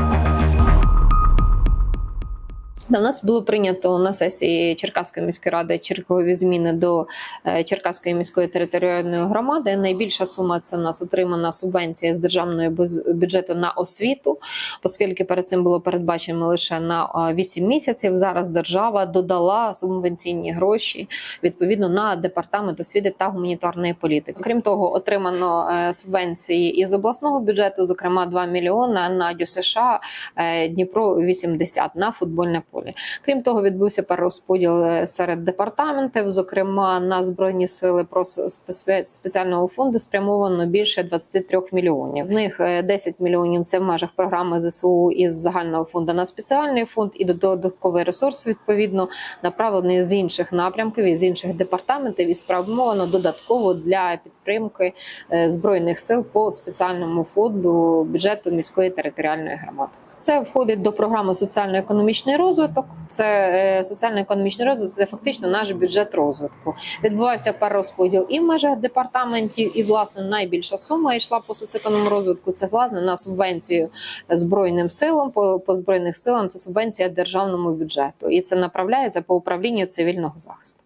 Thank you. У нас було прийнято на сесії Черкаської міської ради чергові зміни до е, Черкаської міської територіальної громади. Найбільша сума це в нас отримана субвенція з державного бюджету на освіту, оскільки перед цим було передбачено лише на е, 8 місяців. Зараз держава додала субвенційні гроші відповідно на департамент освіти та гуманітарної політики. Крім того, отримано е, субвенції із обласного бюджету, зокрема 2 мільйони на ДЮСШ е, Дніпро 80 на футбольне поле. Крім того, відбувся перерозподіл е, серед департаментів. Зокрема, на збройні сили просто спеціального фонду спрямовано більше 23 мільйонів. З них е, 10 мільйонів це в межах програми ЗСУ із загального фонду на спеціальний фонд і додатковий ресурс відповідно направлений з інших напрямків і з інших департаментів і спрямовано додатково для підтримки е, збройних сил по спеціальному фонду бюджету міської територіальної громади. Це входить до програми соціально-економічний розвиток. Це е, соціально-економічний розвиток, це фактично наш бюджет розвитку. Відбувався перерозподіл і в межах департаментів, і власне найбільша сума йшла по соціальному розвитку. Це власне на субвенцію збройним силам. По, по збройних силам це субвенція державному бюджету, і це направляється по управлінню цивільного захисту.